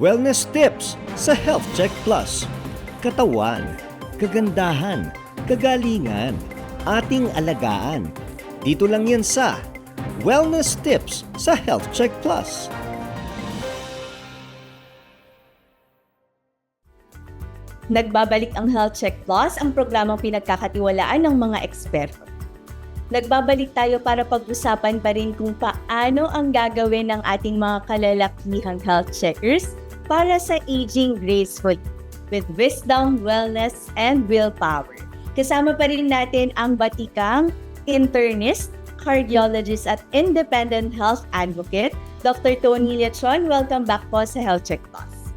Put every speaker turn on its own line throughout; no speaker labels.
Wellness tips sa Health Check Plus. Katawan, kagandahan, kagalingan, ating alagaan. Dito lang yan sa Wellness tips sa Health Check Plus.
Nagbabalik ang Health Check Plus, ang programang pinagkakatiwalaan ng mga eksperto. Nagbabalik tayo para pag-usapan pa rin kung paano ang gagawin ng ating mga kalalakihang health checkers para sa aging graceful with wisdom, wellness, and willpower. Kasama pa rin natin ang batikang internist, cardiologist at independent health advocate, Dr. Tony Lechon. Welcome back po sa Health Check Plus.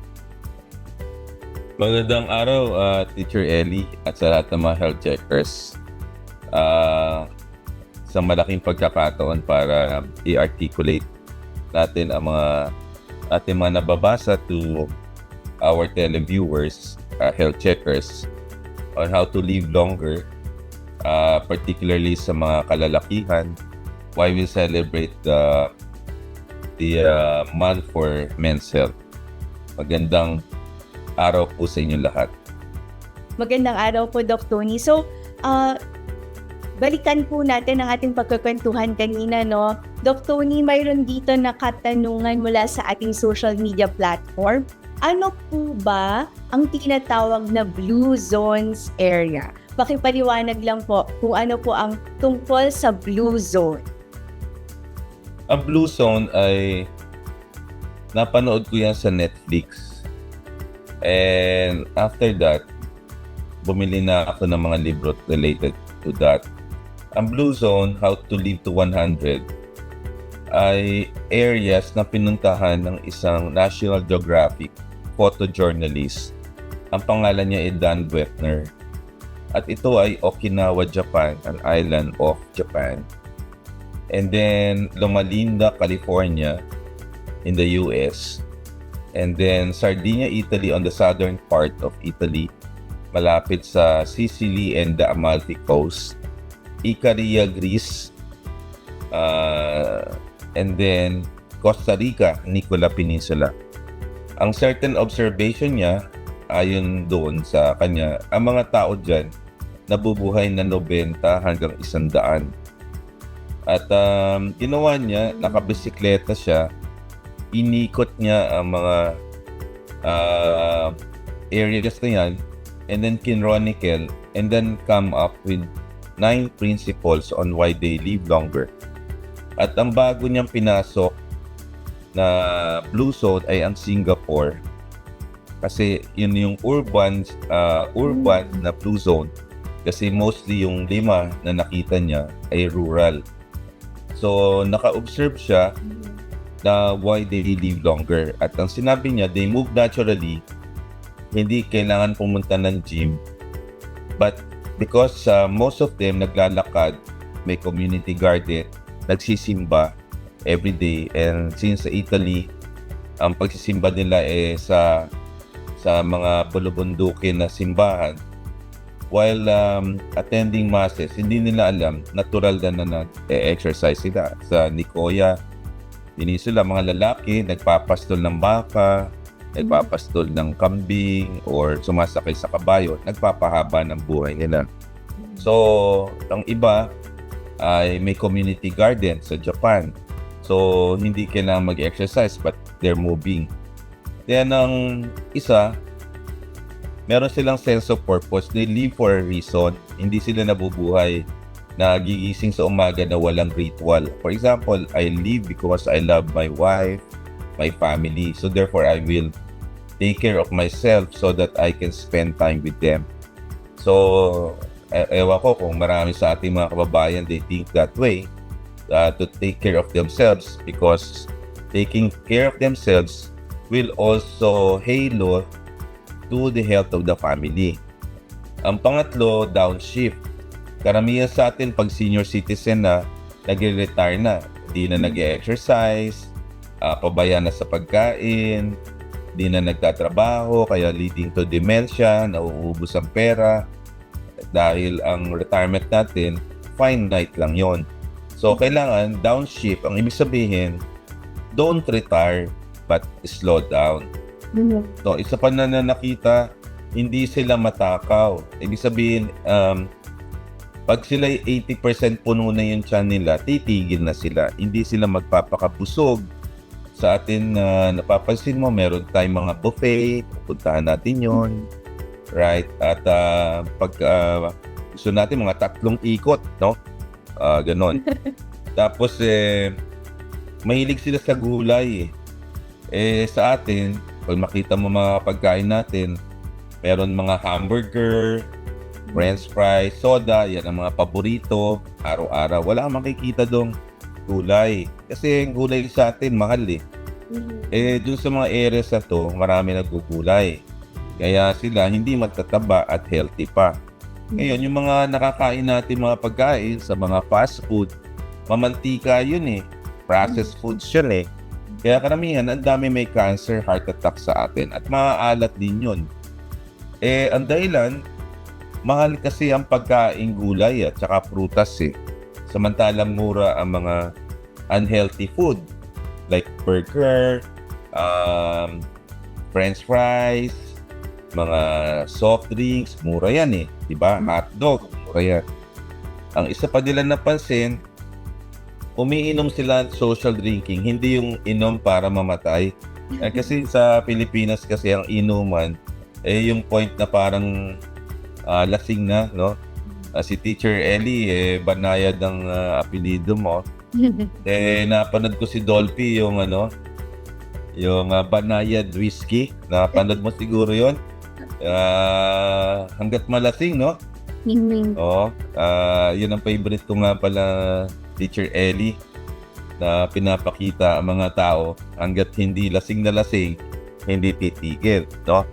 Magandang araw, uh, Teacher Ellie at sa lahat ng mga health checkers. Uh, sa malaking pagkakataon para i-articulate natin ang mga ating mga nababasa to our televiewers, uh, health checkers, on how to live longer, uh, particularly sa mga kalalakihan, why we celebrate the the uh, month for men's health. Magandang araw po sa inyo lahat.
Magandang araw po, Doc Tony. So, uh, balikan po natin ang ating pagkakwentuhan kanina, no? Doc Tony, mayroon dito na katanungan mula sa ating social media platform. Ano po ba ang tinatawag na blue zones area? Pakipaliwanag lang po kung ano po ang tungkol sa blue zone.
Ang Blue Zone ay napanood ko yan sa Netflix. And after that, bumili na ako ng mga libro related to that. Ang Blue Zone, How to Live to 100, ay areas na pinuntahan ng isang National Geographic photojournalist. Ang pangalan niya ay Dan Buettner. At ito ay Okinawa, Japan, an island of Japan. And then Loma California in the US. And then Sardinia, Italy on the southern part of Italy, malapit sa Sicily and the Amalfi Coast. Icaria, Greece. Uh, and then Costa Rica, Nicola Peninsula. Ang certain observation niya, ayon doon sa kanya, ang mga tao dyan nabubuhay na 90 hanggang 100. At um, ginawa niya, nakabisikleta siya, inikot niya ang mga uh, areas na yan, and then kinronicle, and then come up with nine principles on why they live longer. At ang bago niyang pinasok na blue zone ay ang Singapore. Kasi yun yung urban uh, urban na blue zone kasi mostly yung lima na nakita niya ay rural. So naka-observe siya na why they live longer. At ang sinabi niya, they move naturally. Hindi kailangan pumunta ng gym. But because uh, most of them naglalakad, may community garden, nagsisimba every day. And since sa Italy, ang pagsisimba nila eh sa sa mga bulubundukin na simbahan, while um, attending masses, hindi nila alam, natural na na nag-exercise sila. Sa Nicoya, Peninsula, mga lalaki, nagpapastol ng baka, nagpapastol ng kambing, or sumasakay sa kabayo, nagpapahaba ng buhay nila. So, ang iba ay may community garden sa Japan. So, hindi kailangan mag-exercise but they're moving. Then, ang isa, meron silang sense of purpose. They live for a reason. Hindi sila nabubuhay na gigising sa umaga na walang ritual. For example, I live because I love my wife, my family. So therefore, I will take care of myself so that I can spend time with them. So, e- ewan ko kung marami sa ating mga kababayan, they think that way uh, to take care of themselves because taking care of themselves will also halo to the health of the family. Ang pangatlo, downshift. Karamihan sa atin pag senior citizen na nagre-retire na, hindi na nag-exercise, uh, pabaya na sa pagkain, hindi na nagtatrabaho, kaya leading to dementia, nauubos ang pera. Dahil ang retirement natin, finite lang yon. So, kailangan downshift. Ang ibig sabihin, don't retire, but slow down. So, isa pa na na nakita, hindi sila matakaw. Ibig sabihin, um, pag sila 80% puno na yung tiyan nila, titigil na sila. Hindi sila magpapakabusog. Sa atin, na napapansin mo, meron tayong mga buffet, puntahan natin yon Right? At ah, pag ah, gusto natin mga tatlong ikot, no? Ah, ganon. Tapos, eh, mahilig sila sa gulay. Eh, sa atin, pag makita mo mga pagkain natin, meron mga hamburger, french fries, soda, yan ang mga paborito, araw-araw. Wala kang makikita dong gulay. Kasi yung gulay sa atin, mahal eh. Eh, dun sa mga areas na to, marami nagugulay. Kaya sila hindi magtataba at healthy pa. Ngayon, yung mga nakakain natin mga pagkain sa mga fast food, mamantika yun eh. Processed foods yun eh. Kaya karamihan, ang dami may cancer, heart attack sa atin at maaalat din yun. Eh, ang dahilan, mahal kasi ang pagkain gulay at saka prutas eh. Samantalang mura ang mga unhealthy food like burger, um, french fries, mga soft drinks, mura yan eh. Diba? Hotdog, mura yan. Ang isa pa nila napansin, umiinom sila social drinking, hindi yung inom para mamatay. Eh, kasi sa Pilipinas kasi ang inuman, eh yung point na parang ah, lasing na, no? Ah, si Teacher Ellie, eh, banayad ang ah, apelido mo. Eh, napanood ko si Dolphy yung ano, yung ah, banayad whiskey. Napanood mo siguro yon Ah, hanggat malasing, no? Oo. Ah, yun ang favorite ko nga pala, Teacher Ellie, na pinapakita ang mga tao hanggat hindi lasing na lasing, hindi titigil, no?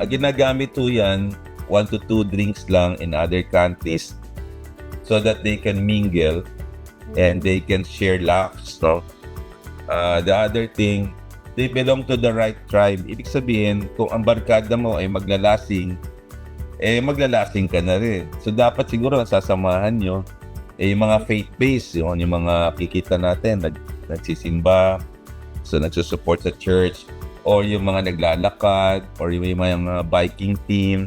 Ang ginagamit to yan, one to two drinks lang in other countries so that they can mingle and they can share laughs, no? Uh, the other thing, they belong to the right tribe. Ibig sabihin, kung ang barkada mo ay maglalasing, eh maglalasing ka na rin. So dapat siguro sasamahan nyo eh yung mga faith-based, yun, yung mga kikita natin, nag, nagsisimba, so nagsusupport sa church, or yung mga naglalakad, or yung mga biking team,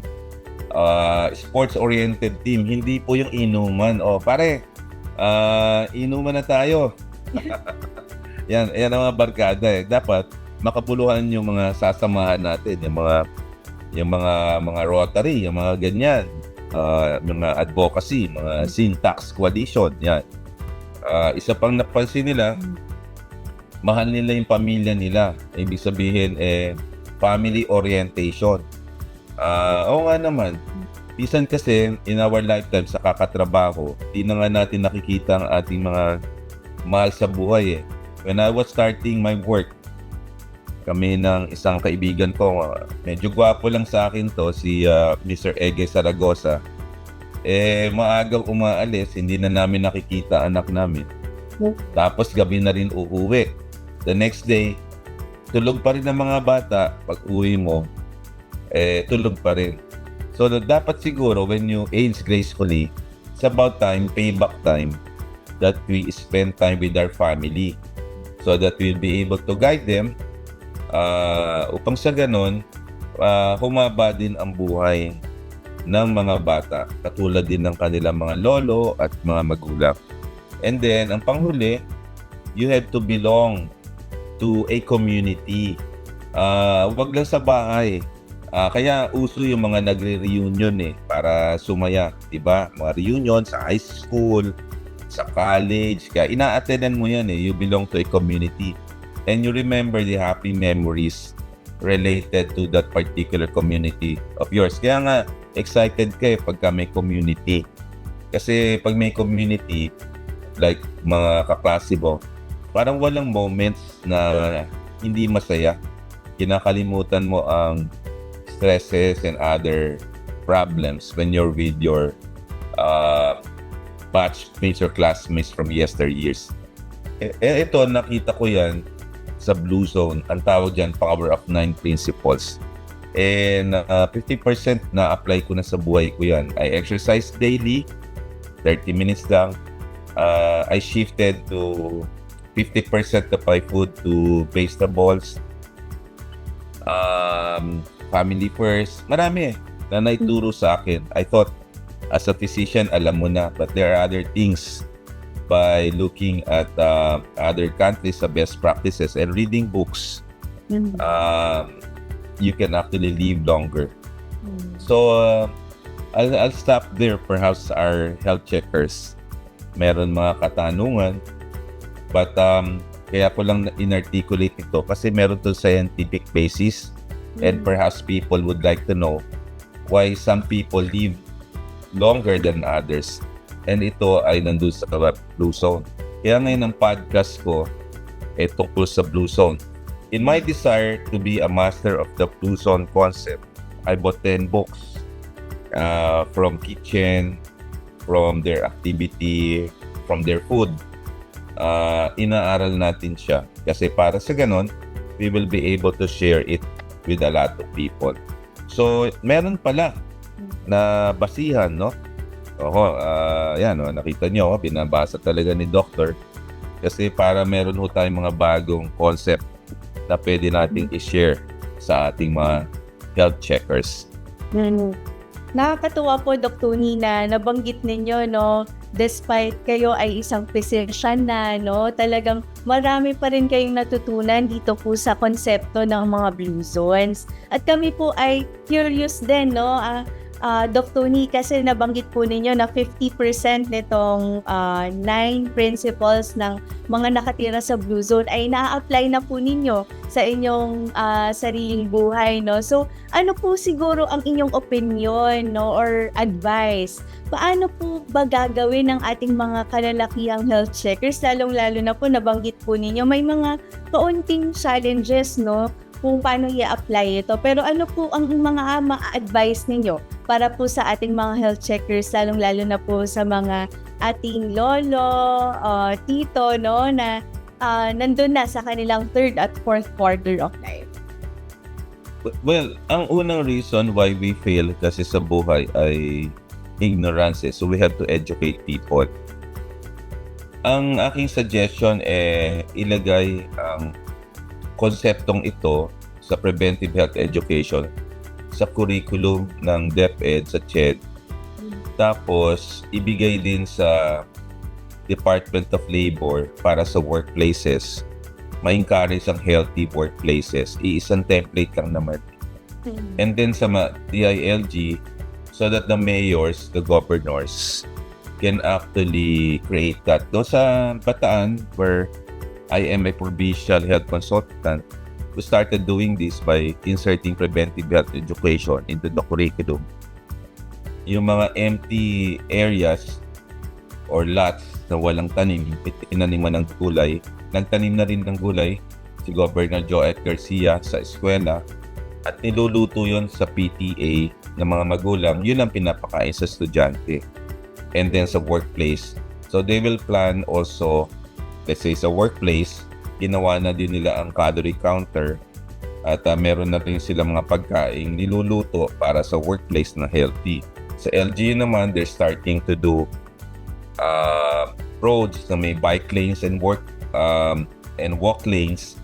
uh, sports-oriented team, hindi po yung inuman. O pare, uh, inuman na tayo. yan, yan ang mga barkada eh. Dapat makapuluhan yung mga sasamahan natin, yung mga yung mga mga rotary, yung mga ganyan, uh, mga advocacy, mga syntax coalition, yan. Uh, isa pang napansin nila, mahal nila yung pamilya nila. Ibig sabihin, eh, family orientation. Ah, oo nga naman. Pisan kasi, in our lifetime sa kakatrabaho, di na nga natin nakikita ang ating mga mahal sa buhay eh. When I was starting my work, kami ng isang kaibigan ko, uh, medyo gwapo lang sa akin to, si uh, Mr. Ege Saragosa. Eh, maagang umaalis, hindi na namin nakikita anak namin. Tapos gabi na rin uuwi. The next day, tulog pa rin ang mga bata. Pag uwi mo, eh, tulog pa rin. So, dapat siguro when you age gracefully, it's about time, payback time, that we spend time with our family so that we'll be able to guide them uh, upang sa ganun, uh, humaba din ang buhay ng mga bata katulad din ng kanilang mga lolo at mga magulang. And then, ang panghuli, you have to belong to a community. Uh, wag lang sa bahay. Uh, kaya uso yung mga nagre-reunion eh para sumaya, 'di ba? Mga reunion sa high school, sa college, kaya ina-attendan mo 'yan eh. You belong to a community and you remember the happy memories related to that particular community of yours. Kaya nga excited ka eh pagka may community. Kasi pag may community, like mga kaklase mo, parang walang moments na hindi masaya. Kinakalimutan mo ang stresses and other problems when you're with your uh, batchmates or classmates from yesteryears. E- e- ito, nakita ko yan sa Blue Zone. Ang tawag dyan, Power of Nine Principles. And uh, 50% na apply ko na sa buhay ko yan. I exercise daily, 30 minutes lang. Uh, I shifted to 50% of my food to vegetables. Um, family first. Marami eh, na naituro sa akin. I thought, as a physician, alam mo na. But there are other things by looking at uh, other countries sa best practices and reading books.
Mm.
Um, you can actually live longer.
Mm.
So, uh, I'll, I'll stop there. Perhaps our health checkers meron mga katanungan. But um, kaya ko lang inarticulate ito kasi meron to scientific basis and perhaps people would like to know why some people live longer than others. And ito ay nandun sa Blue Zone. Kaya ngayon ang podcast ko ay tungkol sa Blue Zone. In my desire to be a master of the Blue Zone concept, I bought 10 books uh, from kitchen, from their activity, from their food. Uh, inaaral natin siya. Kasi para sa ganon, we will be able to share it with a lot of people. So, meron pala na basihan, no? Oo, ah, yan, oh, nakita nyo, binabasa talaga ni Doctor. Kasi para meron ho tayong mga bagong concept na pwede nating i-share sa ating mga health checkers.
Mm. Nakakatuwa po, Dr. Nina, nabanggit ninyo, no, despite kayo ay isang physician na, no, talagang marami pa rin kayong natutunan dito po sa konsepto ng mga blue zones. At kami po ay curious din, no, ah, ah, Dr. Ni, kasi nabanggit po ninyo na 50% nitong ah, nine principles ng mga nakatira sa blue zone ay na-apply na po ninyo sa inyong ah, sariling buhay, no? So, ano po siguro ang inyong opinion no or advice? Paano po ba gagawin ng ating mga kalalakihang health checkers lalong-lalo na po nabanggit po ninyo may mga kaunting challenges no kung paano i-apply ito. Pero ano po ang mga ma-advise ninyo para po sa ating mga health checkers lalong-lalo na po sa mga ating lolo, uh, tito no na ah, nandun na sa kanilang third at fourth quarter of life.
Well, ang unang reason why we fail kasi sa buhay ay ignorance. eh. So we have to educate people. Ang aking suggestion eh ilagay ang konseptong ito sa preventive health education sa curriculum ng DepEd sa CHED. Tapos ibigay din sa Department of Labor para sa workplaces ma-encourage ang healthy workplaces. Iisang template lang naman. And then sa DILG, so that the mayors, the governors, can actually create that. Doon sa Bataan, where I am a provincial health consultant, we started doing this by inserting preventive health education into the curriculum. Yung mga empty areas or lots na walang tanim, inaniman ng gulay, nagtanim na rin ng gulay si Governor Joe F. Garcia sa eskwela at niluluto yon sa PTA ng mga magulang, yun ang pinapakain sa estudyante. And then sa workplace. So they will plan also, let's say sa workplace, ginawa na din nila ang calorie counter at uh, meron na rin sila mga pagkain niluluto para sa workplace na healthy. Sa LGU naman, they're starting to do uh, roads na may bike lanes and work um, and walk lanes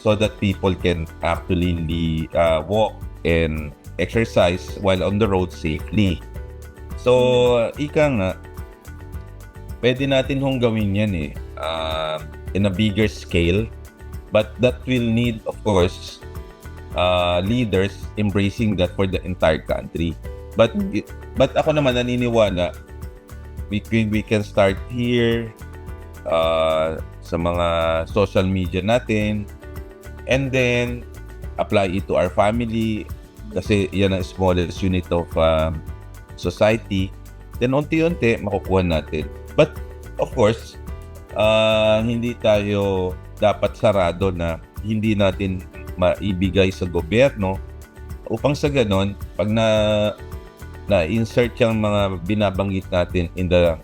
so that people can actually uh, walk and exercise while on the road safely. So, ika nga, pwede natin hong gawin yan eh, uh, in a bigger scale. But that will need, of course, uh, leaders embracing that for the entire country. But but ako naman naniniwala we can, we can start here uh, sa mga social media natin and then apply it to our family kasi yan ang smallest unit of um, society then unti-unti makukuha natin but of course uh, hindi tayo dapat sarado na hindi natin maibigay sa gobyerno upang sa ganon pag na na insert yung mga binabanggit natin in the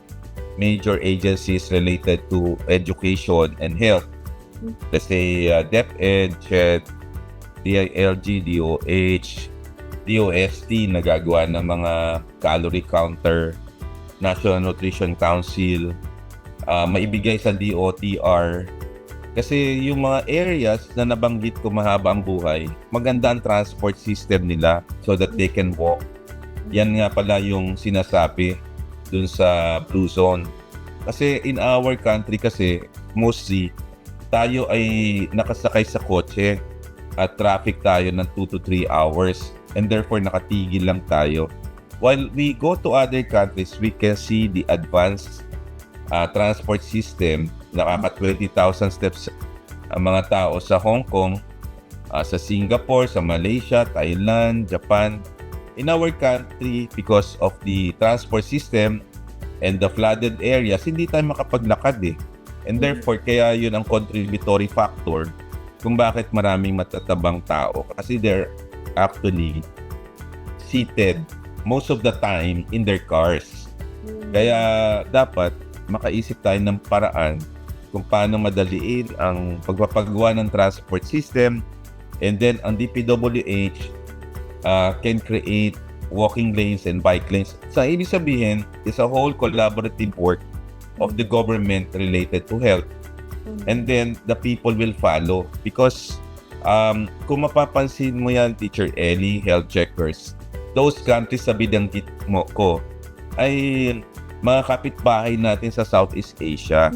major agencies related to education and health. Let's say uh, DepEd, CHED, DILG, DOH, DOST nagagawa ng mga calorie counter, National Nutrition Council, uh, maibigay sa DOTR, Kasi yung mga areas na nabanggit ko mahaba ang buhay, maganda ang transport system nila so that they can walk. Yan nga pala yung sinasabi dun sa Blue Zone. Kasi in our country kasi, mostly, tayo ay nakasakay sa kotse at traffic tayo ng 2 to 3 hours and therefore nakatigil lang tayo. While we go to other countries, we can see the advanced uh, transport system, nakaka 20,000 steps ang mga tao sa Hong Kong, uh, sa Singapore, sa Malaysia, Thailand, Japan. In our country, because of the transport system and the flooded areas, hindi tayo makapaglakad eh. And therefore, kaya yun ang contributory factor kung bakit maraming matatabang tao. Kasi they're actually seated most of the time in their cars. Kaya dapat makaisip tayo ng paraan kung paano madaliin ang pagpapagawa ng transport system and then ang DPWH uh, can create walking lanes and bike lanes. Sa ibig sabihin, is a whole collaborative work of the government related to health. And then the people will follow because um, kung mapapansin mo yan, Teacher Ellie, health checkers, those countries sa bidanggit mo ko ay mga kapitbahay natin sa Southeast Asia.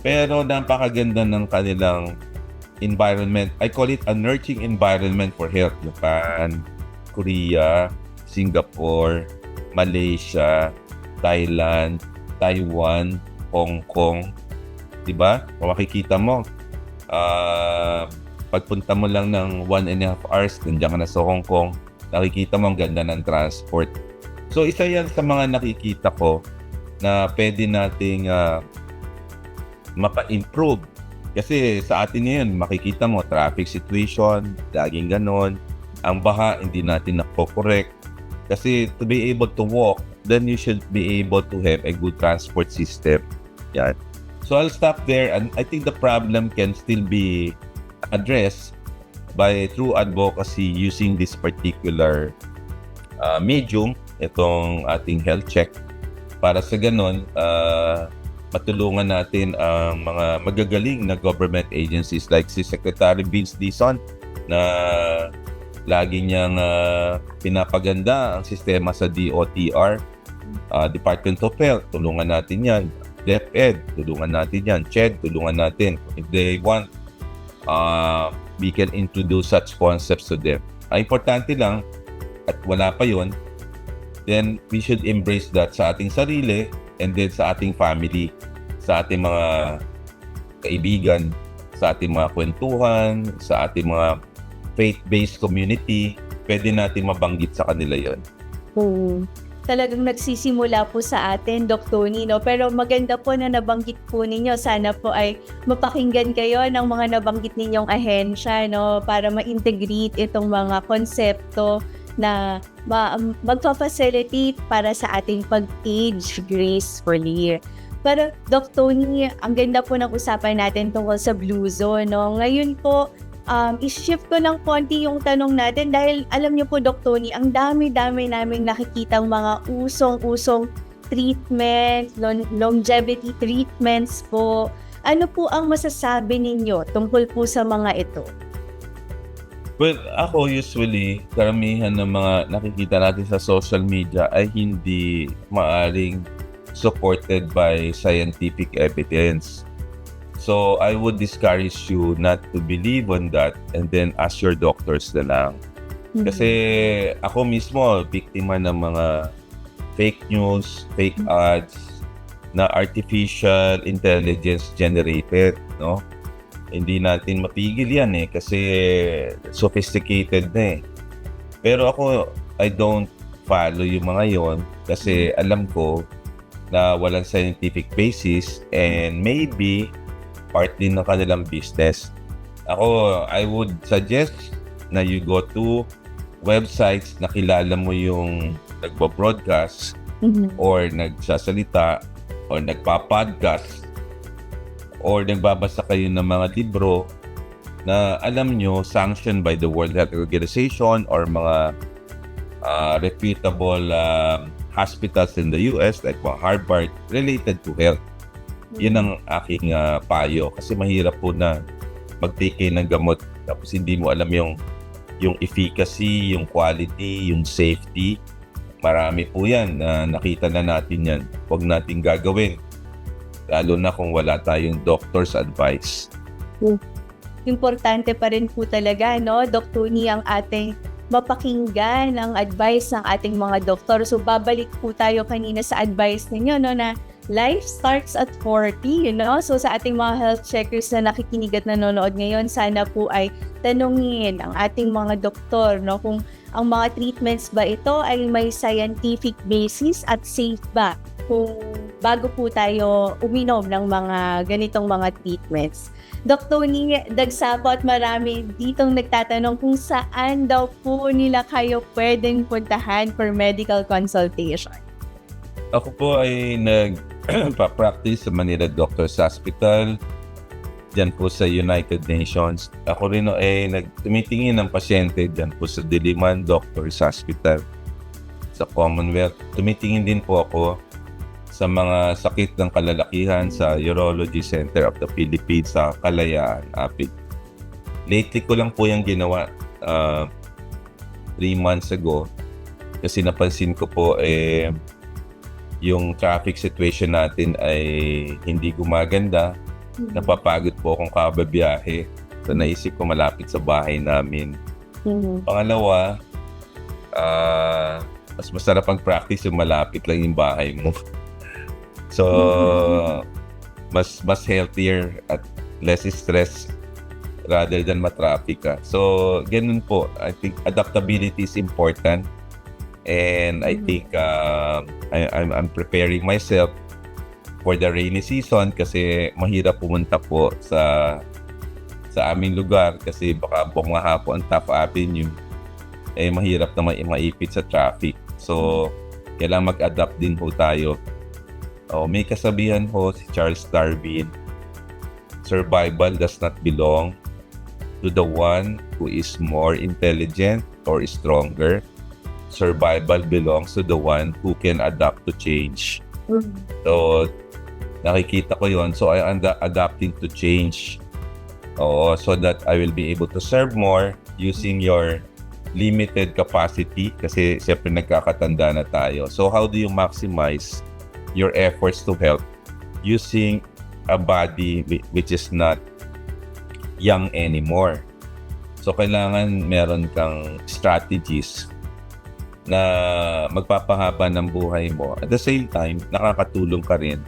Pero napakaganda ng kanilang environment. I call it a nurturing environment for health. Japan, Korea, Singapore, Malaysia, Thailand, Taiwan, Hong Kong. 'Di ba? Kung makikita mo, ah pagpunta mo lang ng one and a half hours, nandiyan ka na sa Hong Kong, nakikita mo ang ganda ng transport. So isa yan sa mga nakikita ko na pwede nating ah, mapa-improve. Kasi sa atin ngayon, makikita mo, traffic situation, laging ganon. Ang baha, hindi natin nakokorek. Kasi to be able to walk, then you should be able to have a good transport system. Yan. So I'll stop there and I think the problem can still be addressed by true advocacy using this particular uh, medium, itong ating health check. Para sa ganon, uh, matulungan natin ang mga magagaling na government agencies like si Secretary Vince Dizon na lagi niyang uh, pinapaganda ang sistema sa DOTR, uh, Department of Health, tulungan natin yan. DepEd, tulungan natin yan. CHED, tulungan natin. If they want, uh, we can introduce such concepts to them. Ang importante lang, at wala pa yon then we should embrace that sa ating sarili and then sa ating family, sa ating mga kaibigan, sa ating mga kwentuhan, sa ating mga faith-based community, pwede natin mabanggit sa kanila yon.
Hmm. Talagang nagsisimula po sa atin, Doc Tony, no? Pero maganda po na nabanggit po ninyo. Sana po ay mapakinggan kayo ng mga nabanggit ninyong ahensya, no? Para ma-integrate itong mga konsepto na ma- magpa-facilitate para sa ating pag-age gracefully. Pero Doc Tony, ang ganda po ng usapan natin tungkol sa Blue Zone. No? Ngayon po, um, i-shift ko ng konti yung tanong natin dahil alam niyo po, Doc Tony, ang dami-dami naming nakikitang mga usong-usong treatment, lon- longevity treatments po. Ano po ang masasabi ninyo tungkol po sa mga ito?
Well, ako usually, karamihan ng mga nakikita natin sa social media ay hindi maaring supported by scientific evidence. So, I would discourage you not to believe on that and then ask your doctors na lang. Kasi ako mismo, biktima ng mga fake news, fake ads na artificial intelligence generated, no? Hindi natin mapigil yan eh kasi sophisticated na eh. Pero ako, I don't follow yung mga yon kasi alam ko na walang scientific basis and maybe part din ng kanilang business. Ako, I would suggest na you go to websites na kilala mo yung nagpo-broadcast
Mhm.
or nagsasalita or nagpa-podcast or nagbabasa kayo ng mga libro na alam nyo sanctioned by the World Health Organization or mga uh, reputable um, hospitals in the US like mga Harvard related to health. Yun ang aking ah, payo kasi mahirap po na mag-take ng gamot tapos hindi mo alam yung yung efficacy, yung quality, yung safety. Marami po yan. na nakita na natin yan. Huwag natin gagawin. Lalo na kung wala tayong doctor's advice.
Importante pa rin po talaga, no, Dr. Ni, ang ating mapakinggan ang advice ng ating mga doktor. So, babalik po tayo kanina sa advice ninyo, no, na life starts at 40, you know? So, sa ating mga health checkers na nakikinig at nanonood ngayon, sana po ay tanungin ang ating mga doktor, no, kung ang mga treatments ba ito ay may scientific basis at safe ba kung bago po tayo uminom ng mga ganitong mga treatments. Dr. Ni Dagsapo at marami ditong nagtatanong kung saan daw po nila kayo pwedeng puntahan for medical consultation.
Ako po ay nag-practice sa Manila Doctors Hospital, dyan po sa United Nations. Ako rin ay nagtumitingin ng pasyente dyan po sa Diliman Doctors Hospital sa Commonwealth. Tumitingin din po ako sa mga sakit ng kalalakihan sa Urology Center of the Philippines sa Kalayaan, Apit. Lately ko lang po yung ginawa uh, three months ago kasi napansin ko po eh yung traffic situation natin ay hindi gumaganda. Napapagod po akong kababiyahe. So naisip ko malapit sa bahay namin.
Mhm.
Pangalawa, ah mas masarap ang practice yung malapit lang yung bahay mo. So, mas mas healthier at less stress rather than matraffic ka. So, ganun po. I think adaptability is important. And I
Mhm.
think uh, I, I'm, I'm preparing myself for the rainy season kasi mahirap pumunta po sa sa aming lugar kasi baka bumaha po ang Top Avenue eh mahirap na mai- maipit sa traffic. So, kailangan mag-adapt din po tayo. Oh, may kasabihan ho si Charles Darwin, survival does not belong to the one who is more intelligent or stronger. Survival belongs to the one who can adapt to change.
Mhm.
So, nakikita ko yon So, I am adapting to change. Oo, so that I will be able to serve more using your limited capacity kasi siyempre nagkakatanda na tayo. So, how do you maximize your efforts to help using a body whi- which is not young anymore? So, kailangan meron kang strategies na magpapahaba ng buhay mo. At the same time, nakakatulong ka rin.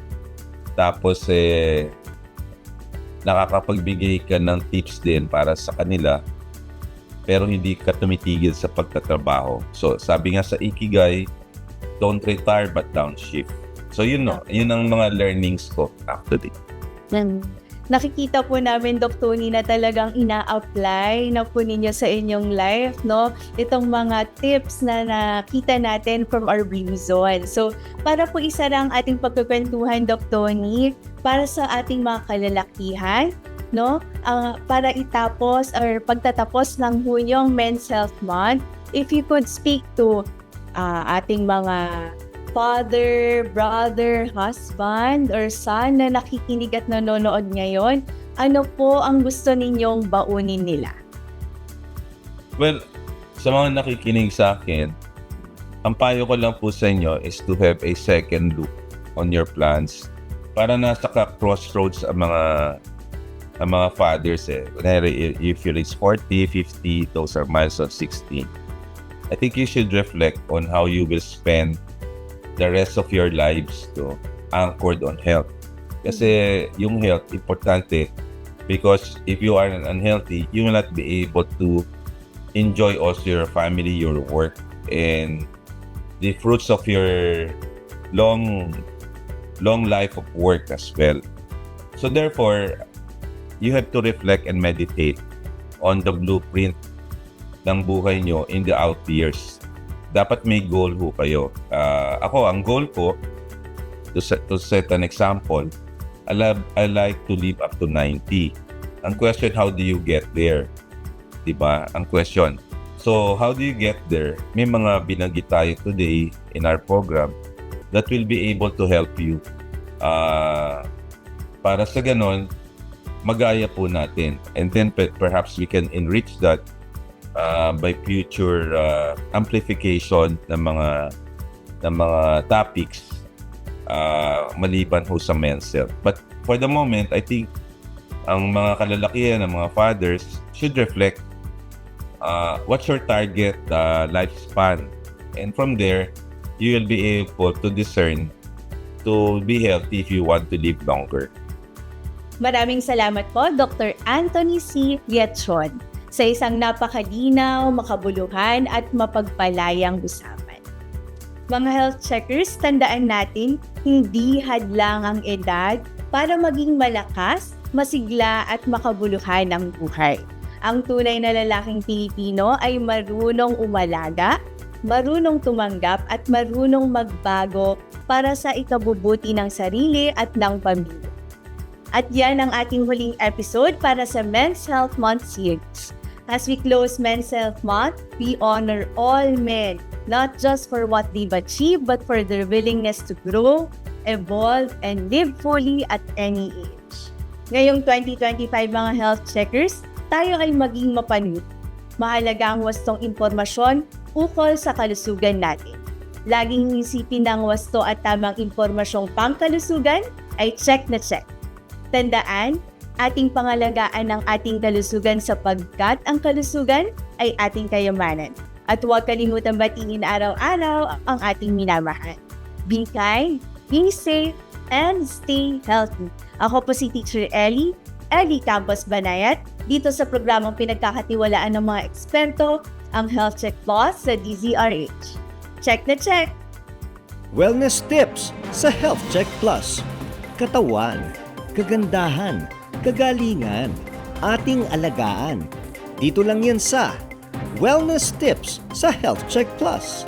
Tapos, eh, nakakapagbigay ka ng tips din para sa kanila pero hindi ka tumitigil sa pagtatrabaho. So, sabi nga sa Ikigai, don't retire but downshift. So, yun no. Yun ang mga learnings ko actually.
Mm. Nakikita po namin, Dr. Tony, na talagang ina-apply na po ninyo sa inyong life, no? Itong mga tips na nakita natin from our Blue Zone. So, para po isa lang ating pagkukwentuhan, Dr. Tony, para sa ating mga kalalakihan, no? Ah, para itapos or pagtatapos ng hunyong Men's Health Month, if you could speak to ah, ating mga father, brother, husband, or son na nakikinig at nanonood ngayon, ano po ang gusto ninyong baunin nila?
Well, sa mga nakikinig sa akin, ang payo ko lang po sa inyo is to have a second look on your plans para nasa ka-crossroads ang mga ang mga fathers eh. Kunwari, if you reach 40, 50, those are milestones 16. I think you should reflect on how you will spend the rest of your lives to anchored on health. Kasi yung health, importante because if you are unhealthy, you will not be able to enjoy also your family, your work, and the fruits of your long, long life of work as well. So therefore, you have to reflect and meditate on the blueprint ng buhay nyo in the out years. Dapat may goal ho kayo. Ah, ako, ang goal ko, to set, to set an example, I, love, I like to live up to 90. Ang question, how do you get there? Diba? Ang question. So, how do you get there? May mga binanggit tayo today in our program that will be able to help you uh, Para sa ganon, magaya po natin. And then pe- perhaps we can enrich that uh, by future uh, amplification ng mga ng mga topics uh, maliban ho sa men's health. But for the moment, I think ang mga kalalakihan, ang mga fathers should reflect uh, what's your target uh, lifespan. And from there, you will be able to discern to be healthy if you want to live longer.
Maraming salamat po, Dr. Anthony C. Riachon, sa isang napakadinaw, makabuluhan at mapagpalayang usapan. Mga health checkers, tandaan natin, hindi hadlang ang edad para maging malakas, masigla at makabuluhan ang buhay. Ang tunay na lalaking Pilipino ay marunong umalaga, marunong tumanggap at marunong magbago para sa ikabubuti ng sarili at ng pamilya. At yan ang ating huling episode para sa Men's Health Month series. As we close Men's Health Month, we honor all men, not just for what they've achieved, but for their willingness to grow, evolve, and live fully at any age. Ngayong 2025 mga health checkers, tayo ay maging mapanit. Mahalaga ang wastong impormasyon ukol sa kalusugan natin. Laging isipin ng wasto at tamang impormasyong pangkalusugan ay check na check. Tandaan, ating pangalagaan ang ating kalusugan sapagkat ang kalusugan ay ating kayamanan. At huwag kalimutan batingin araw-araw ang ating minamahal. Be kind, be safe, and stay healthy. Ako po si Teacher Ellie, Ellie Campos Banayat, dito sa programang pinagkakatiwalaan ng mga eksperto, ang Health Check Plus sa DZRH. Check na check!
Wellness tips sa Health Check Plus. Katawan, kagandahan, kagalingan, ating alagaan. Dito lang yan sa Wellness tips sa Health Check Plus.